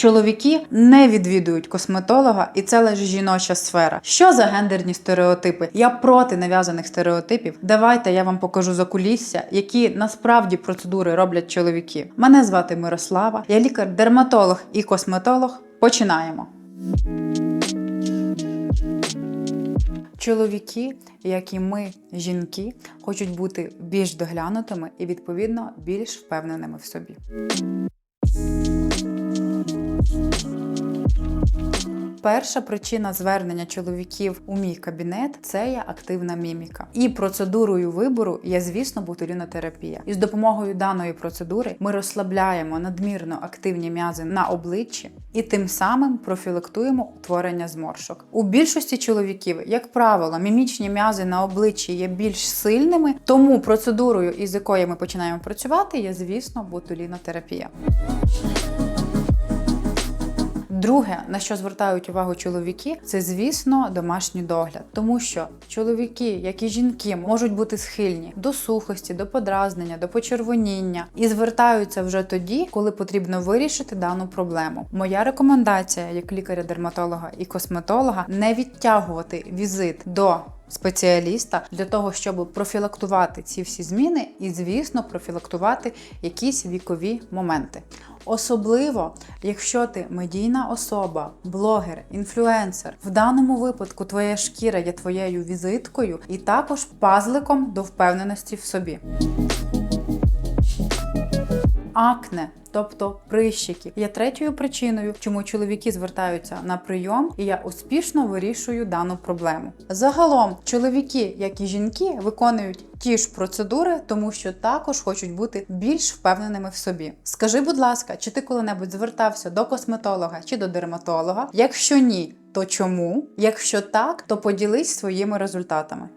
Чоловіки не відвідують косметолога, і це лише жіноча сфера. Що за гендерні стереотипи? Я проти нав'язаних стереотипів. Давайте я вам покажу закулісся, які насправді процедури роблять чоловіки. Мене звати Мирослава, я лікар-дерматолог і косметолог. Починаємо. Чоловіки, як і ми, жінки, хочуть бути більш доглянутими і відповідно більш впевненими в собі. Перша причина звернення чоловіків у мій кабінет це є активна міміка. І процедурою вибору є, звісно, ботулінотерапія. І з допомогою даної процедури ми розслабляємо надмірно активні м'язи на обличчі і тим самим профілактуємо утворення зморшок. У більшості чоловіків, як правило, мімічні м'язи на обличчі є більш сильними, тому процедурою, із якої ми починаємо працювати, є, звісно, ботулінотерапія. Друге, на що звертають увагу чоловіки, це звісно домашній догляд, тому що чоловіки, як і жінки, можуть бути схильні до сухості, до подразнення, до почервоніння і звертаються вже тоді, коли потрібно вирішити дану проблему. Моя рекомендація як лікаря-дерматолога і косметолога не відтягувати візит до спеціаліста для того, щоб профілактувати ці всі зміни і, звісно, профілактувати якісь вікові моменти. Особливо, якщо ти медійна особа, блогер, інфлюенсер, в даному випадку твоя шкіра є твоєю візиткою і також пазликом до впевненості в собі. Акне, тобто прищики, є третьою причиною, чому чоловіки звертаються на прийом, і я успішно вирішую дану проблему. Загалом, чоловіки, як і жінки, виконують ті ж процедури, тому що також хочуть бути більш впевненими в собі. Скажи, будь ласка, чи ти коли-небудь звертався до косметолога чи до дерматолога? Якщо ні, то чому? Якщо так, то поділись своїми результатами.